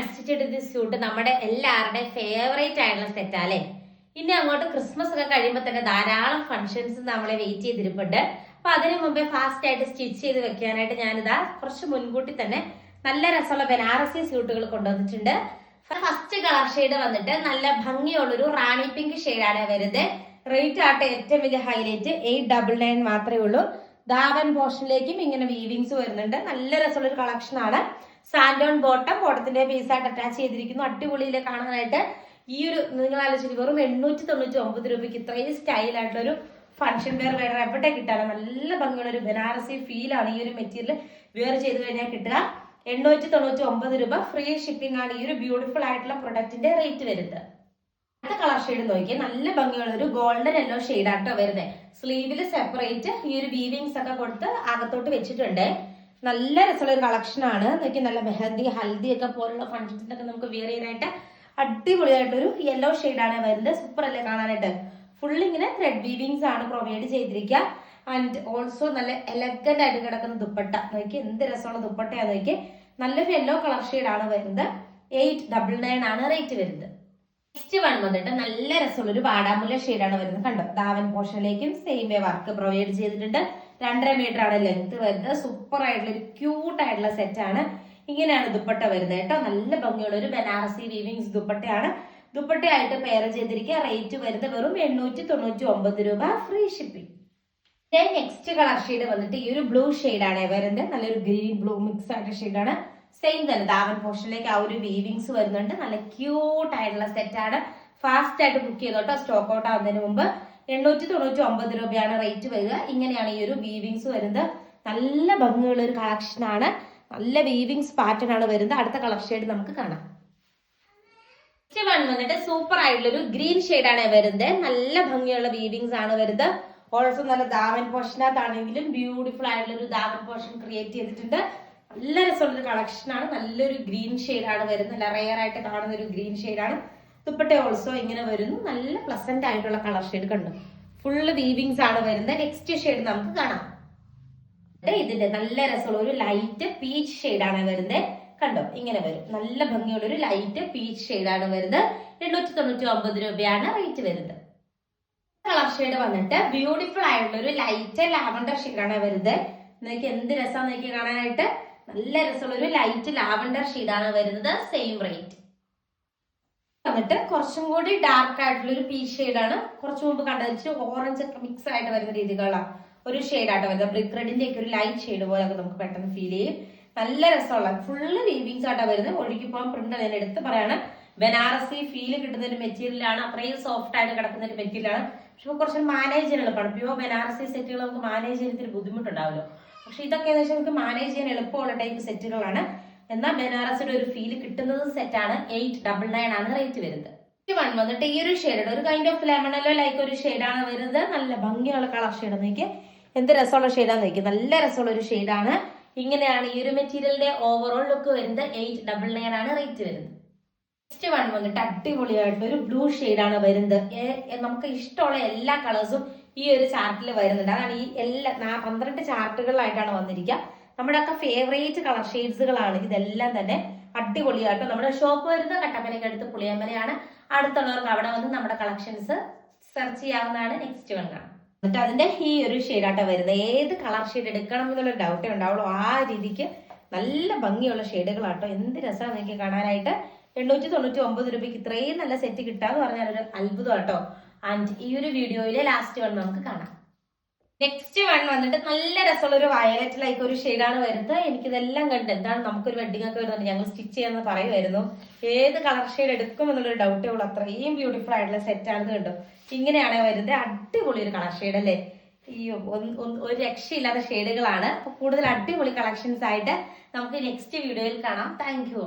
Unstitched suit നമ്മുടെ എല്ലാവരുടെയും favourite ആയിട്ടുള്ള സെറ്റാ അല്ലേ? ഇനി അങ്ങോട്ട് ക്രിസ്മസ് ഒക്കെ കഴിയുമ്പോൾ തന്നെ ധാരാളം ഫംഗ്ഷൻസ് നമ്മളെ വെയിറ്റ് ചെയ്തിരിപ്പുണ്ട്. അപ്പൊ അതിനു മുമ്പേ ഫാസ്റ്റ് ആയിട്ട് സ്റ്റിച്ച് ചെയ്ത് വെക്കാനായിട്ട് ഞാനിതാ കുറച്ച് മുൻകൂട്ടി തന്നെ നല്ല രസമുള്ള ബനാറസി സ്യൂട്ടുകൾ കൊണ്ടുവന്നിട്ടുണ്ട്. ഫസ്റ്റ് കളർ ഷെയ്ഡ് വന്നിട്ട് നല്ല ഭംഗിയുള്ളൊരു റാണി പിങ്ക് ഷെയ്ഡാണ് വരുന്നത് റേറ്റ് ആട്ടെ ഏറ്റവും വലിയ ഹൈലൈറ്റ് എയ്റ്റ് ഡബിൾ നയൻ മാത്രമേ ഉള്ളൂ. ദാവൻ പോർഷനിലേക്കും ഇങ്ങനെ വീവിങ്സ് വരുന്നുണ്ട്. നല്ല രസമുള്ള ഒരു കളക്ഷൻ ആണ്. സാൻഡോൺ ബോട്ടം ബോട്ടത്തിന്റെ പീസായിട്ട് അറ്റാച്ച് ചെയ്തിരിക്കുന്നു. അടിപൊളിയിൽ കാണാനായിട്ട് ഈ ഒരു നിങ്ങൾ ആലോചിച്ച് വെറും എണ്ണൂറ്റി തൊണ്ണൂറ്റി ഒമ്പത് രൂപയ്ക്ക് ഇത്രയും ഒരു ഫംഗ്ഷൻ വെയർ വേറെ എവിടെ കിട്ടാതെ നല്ല ഭംഗിയുള്ള ഒരു ബനാറസി ഫീൽ ആണ് ഈ ഒരു മെറ്റീരിയൽ വെയർ ചെയ്ത് കഴിഞ്ഞാൽ കിട്ടുക. എണ്ണൂറ്റി തൊണ്ണൂറ്റി ഒമ്പത് രൂപ ഫ്രീ ഷിപ്പിംഗ് ആണ് ഈ ഒരു ബ്യൂട്ടിഫുൾ ആയിട്ടുള്ള പ്രൊഡക്റ്റിന്റെ റേറ്റ് വരുന്നത്. അടുത്ത കളർ ഷെയ്ഡ് നോക്കിയാൽ നല്ല ഭംഗിയുള്ള ഒരു ഗോൾഡൻ യെല്ലോ ഷെയ്ഡ് ആട്ടോ വരുന്നത് സ്ലീവിൽ സെപ്പറേറ്റ് ഈ ഒരു വീവിങ്സ് ഒക്കെ കൊടുത്ത് അകത്തോട്ട് വെച്ചിട്ടുണ്ട്. നല്ല രസമുള്ള ഒരു കളക്ഷൻ ആണ്. നോക്കി നല്ല മെഹന്തി ഹൽദി ഒക്കെ പോലുള്ള ഫംഗ്ഷൻസിനൊക്കെ നമുക്ക് വെയർ ചെയ്യാനായിട്ട് അടിപൊളിയായിട്ടൊരു യെല്ലോ ആണ് വരുന്നത്. സൂപ്പർ അല്ലേ കാണാനായിട്ട്? ഫുൾ ഇങ്ങനെ ത്രെഡ് വീവിങ്സ് ആണ് പ്രൊവൈഡ് ചെയ്തിരിക്കുക. ആൻഡ് ഓൾസോ നല്ല എലഗന്റ് ആയിട്ട് കിടക്കുന്ന ദുപ്പട്ട. നോക്കി എന്ത് രസമുള്ള ദുപ്പട്ടയാണ് നോക്കി നല്ലൊരു യെല്ലോ കളർ ആണ് വരുന്നത്. എയ്റ്റ് ഡബിൾ നയൻ ആണ് റേറ്റ് വരുന്നത്. നെക്സ്റ്റ് വൺ വന്നിട്ട് നല്ല രസമുള്ള ഒരു വാടാമുല്ല ആണ് വരുന്നത്. കണ്ടോ? ദാവൻ പോർഷനിലേക്കും സെയിം വേ വർക്ക് പ്രൊവൈഡ് ചെയ്തിട്ടുണ്ട്. രണ്ടര മീറ്റർ ആണ് ലെങ്ത് വരുന്നത്. സൂപ്പർ ആയിട്ടുള്ള ഒരു ക്യൂട്ട് ആയിട്ടുള്ള സെറ്റ് ആണ്. ഇങ്ങനെയാണ് ദുപ്പട്ട വരുന്നത് കേട്ടോ. നല്ല ഭംഗിയുള്ള ഒരു ബനാറസി വീവിങ്സ് ദുപ്പട്ടയാണ്. ദുപ്പട്ടയായിട്ട് പെയർ ചെയ്തിരിക്കുക. റേറ്റ് വരുന്നത് വെറും എണ്ണൂറ്റി തൊണ്ണൂറ്റി ഒമ്പത് രൂപ free shipping next colour shade വന്നിട്ട് ഈ ഒരു ബ്ലൂ ആണ് വരുന്നത്. നല്ലൊരു ഗ്രീൻ ബ്ലൂ മിക്സ് ആയിട്ട് ഷെയ്ഡാണ് സെയിം തന്നെ ദാവൻ പോർഷനിലേക്ക് ആ ഒരു വീവിങ്സ് വരുന്നുണ്ട്. നല്ല ക്യൂട്ട് ആയിട്ടുള്ള സെറ്റാണ് ഫാസ്റ്റ് ആയിട്ട് ബുക്ക് ചെയ്തോട്ടോ സ്റ്റോക്ക് ഔട്ട് ആവുന്നതിന് മുമ്പ്. എണ്ണൂറ്റി തൊണ്ണൂറ്റി ഒമ്പത് രൂപയാണ് റേറ്റ് വരിക. ഇങ്ങനെയാണ് ഈ ഒരു വീവിങ്സ് വരുന്നത്. നല്ല ഭംഗിയുള്ള ഒരു കളക്ഷൻ ആണ്. നല്ല വീവിങ്സ് പാറ്റേൺ ആണ് വരുന്നത്. അടുത്ത കളർ ഷെയ്ഡ് നമുക്ക് കാണാം. വൺ വന്നിട്ട് സൂപ്പർ ആയിട്ടുള്ള ഒരു ഗ്രീൻ ആണ് വരുന്നത്. നല്ല ഭംഗിയുള്ള വീവിങ്സ് ആണ് വരുന്നത്. ഓൾസോ നല്ല ദാവൻ പോർഷനകത്താണെങ്കിലും ബ്യൂട്ടിഫുൾ ആയിട്ടുള്ള ഒരു ദാവൻ പോർഷൻ ക്രിയേറ്റ് ചെയ്തിട്ടുണ്ട്. നല്ല രസമുള്ള കളക്ഷൻ ആണ്. നല്ലൊരു ഗ്രീൻ ആണ് വരുന്നത്. നല്ല റെയർ ആയിട്ട് കാണുന്ന ഒരു ഗ്രീൻ ആണ്. ദുപ്പട്ട ഓൾസോ ഇങ്ങനെ വരുന്നു. നല്ല പ്ലസന്റ് ആയിട്ടുള്ള കളർ ഷെയ്ഡ് കണ്ടു. ഫുള്ള് വീവിങ്സ് ആണ് വരുന്നത്. നെക്സ്റ്റ് ഷെയ്ഡ് നമുക്ക് കാണാം. ഇതിന്റെ നല്ല രസമുള്ള ഒരു ലൈറ്റ് പീച്ച് ആണ് വരുന്നത് കണ്ടോ? ഇങ്ങനെ വരും. നല്ല ഭംഗിയുള്ള ഒരു ലൈറ്റ് പീച്ച് ആണ് വരുന്നത്. എണ്ണൂറ്റി തൊണ്ണൂറ്റി ഒമ്പത് രൂപയാണ് റേറ്റ് വരുന്നത്. കളർ ഷെയ്ഡ് വന്നിട്ട് ബ്യൂട്ടിഫുൾ ആയിട്ടുള്ള ഒരു ലൈറ്റ് ലാവണ്ടർ ആണ് വരുന്നത്. നിങ്ങൾക്ക് എന്ത് രസം നോക്കി കാണാനായിട്ട്. നല്ല രസമുള്ള ഒരു ലൈറ്റ് ലാവണ്ടർ ആണ് വരുന്നത്. സെയിം റേറ്റ് വന്നിട്ട് കുറച്ചും കൂടി ഡാർക്ക് ആയിട്ടുള്ള ഒരു പീ ആണ്. കുറച്ചു മുമ്പ് കണ്ടതിച്ച് ഓറഞ്ച് ഒക്കെ മിക്സ് ആയിട്ട് വരുന്ന രീതികളാണ് ഒരു ഷെയ്ഡായിട്ട് വരുന്നത്. ബ്രിക്ക് റെഡിന്റെ ഒക്കെ ഒരു ലൈറ്റ് ഷെയ്ഡ് പോലെ ഒക്കെ നമുക്ക് പെട്ടെന്ന് ഫീൽ ചെയ്യും. നല്ല രസമുള്ള ഫുള്ള് വീവിങ്സ് ആയിട്ടാണ് വരുന്നത്. ഒഴുകിപ്പോകാൻ പ്രിന്റ് ഞാൻ എടുത്ത് പറയാണ്. ബനാറസി ഫീൽ കിട്ടുന്ന ഒരു മെറ്റീരിയലാണ് അത്രയും സോഫ്റ്റ് ആയിട്ട് കിടക്കുന്ന ഒരു മെറ്റീരിയലാണ് പക്ഷെ കുറച്ച് മാനേജ് ചെയ്യാൻ എളുപ്പമാണ്. പ്യുവർ ബനാറസി സെറ്റുകൾ നമുക്ക് മാനേജ് ചെയ്യാൻ ഇത്തിരി ബുദ്ധിമുട്ടുണ്ടാവുമല്ലോ പക്ഷെ ഇതൊക്കെ എന്ന് വെച്ചാൽ നമുക്ക് മാനേജ് ചെയ്യാൻ എളുപ്പമുള്ള ടൈപ്പ് സെറ്റുകളാണ് എന്നാൽ ബനാറസിന്റെ ഒരു ഫീൽ കിട്ടുന്നത് സെറ്റാണ് എയ്റ്റ് ഡബിൾ നയൻ ആണ് റേറ്റ് വരുന്നത്. വൺ വന്നിട്ട് ഈ ഒരു ഷെയ്ഡ് ഒരു കൈൻഡ് ഓഫ് ലെമണല്ലോ ലൈക്ക് ഒരു ഷെയ്ഡാണ് വരുന്നത്. നല്ല ഭംഗിയുള്ള കളർ ഷെയ്ഡ് നോക്കി എന്ത് രസമുള്ള ഷെയ്ഡാന്ന് നോക്കി നല്ല രസമുള്ള ഒരു ഷെയ്ഡാണ് ഇങ്ങനെയാണ് ഈ ഒരു മെറ്റീരിയലിന്റെ ഓവറോൾ ലുക്ക് വരുന്നത്. എയ്റ്റ് ഡബിൾ നയൻ ആണ് റേറ്റ് വരുന്നത്. നെക്സ്റ്റ് വൺ വന്നിട്ട് അടിപൊളിയായിട്ടുള്ള ഒരു ബ്ലൂ ആണ് വരുന്നത്. നമുക്ക് ഇഷ്ടമുള്ള എല്ലാ കളേഴ്സും ഈ ഒരു ചാർട്ടിൽ വരുന്നുണ്ട്. അതാണ് ഈ എല്ലാ പന്ത്രണ്ട് ചാർട്ടുകളിലായിട്ടാണ് വന്നിരിക്കുക. നമ്മുടെ ഒക്കെ ഫേവറേറ്റ് കളർ ഷെയ്ഡ്സുകളാണ് ഇതെല്ലാം തന്നെ അടിപൊളിയായിട്ട് നമ്മുടെ ഷോപ്പ് വരുന്ന കട്ടപ്പനയ്ക്ക് അടുത്ത് പുളിയമ്പലയാണ്. അടുത്തുള്ളവർക്ക് അവിടെ വന്ന് നമ്മുടെ കളക്ഷൻസ് സെർച്ച് ചെയ്യാവുന്നതാണ്. നെക്സ്റ്റ് വൺ എന്നിട്ട് അതിന്റെ ഈ ഒരു ഷെയ്ഡാട്ടോ വരുന്നത്. ഏത് കളർ ഷെയ്ഡ് എടുക്കണം എന്നുള്ള ഡൗട്ടേ ഉണ്ടാവുള്ളൂ. ആ രീതിക്ക് നല്ല ഭംഗിയുള്ള ഷെയ്ഡുകളാട്ടോ എന്ത് രസമാണ് എനിക്ക് കാണാനായിട്ട്. എണ്ണൂറ്റി തൊണ്ണൂറ്റി ഒമ്പത് രൂപയ്ക്ക് ഇത്രയും നല്ല സെറ്റ് കിട്ടാന്ന് പറഞ്ഞാൽ ഒരു അത്ഭുതം കേട്ടോ ആൻഡ് ഈ ഒരു വീഡിയോയിലെ ലാസ്റ്റ് വൺ നമുക്ക് കാണാം. നെക്സ്റ്റ് വൺ വന്നിട്ട് നല്ല രസമുള്ള ഒരു വയലറ്റ് ലൈക്ക് ഒരു ഷെയ്ഡാണ് വരുന്നത്. എനിക്ക് ഇതെല്ലാം കണ്ട് എന്താണ് നമുക്കൊരു വെഡിങ് ഒക്കെ വരുന്നുണ്ട് ഞങ്ങൾ സ്റ്റിച്ച് ചെയ്യാന്ന് പറയുമായിരുന്നു. ഏത് കളർ ഷെയ്ഡ് എടുക്കും എന്നുള്ളൊരു ഡൗട്ടേ ഉള്ളൂ അത്രയും ബ്യൂട്ടിഫുൾ ആയിട്ടുള്ള സെറ്റ് ആണ് കണ്ടു? ഇങ്ങനെയാണ് വരുന്നത്. അടിപൊളി ഒരു കളർ ഷെയ്ഡ് അല്ലേ? ഒന്ന് ഒരു രക്ഷയില്ലാത്ത ഷെയ്ഡുകളാണ് അപ്പൊ കൂടുതൽ അടിപൊളി കളക്ഷൻസ് ആയിട്ട് നമുക്ക് നെക്സ്റ്റ് വീഡിയോയിൽ കാണാം. Thank you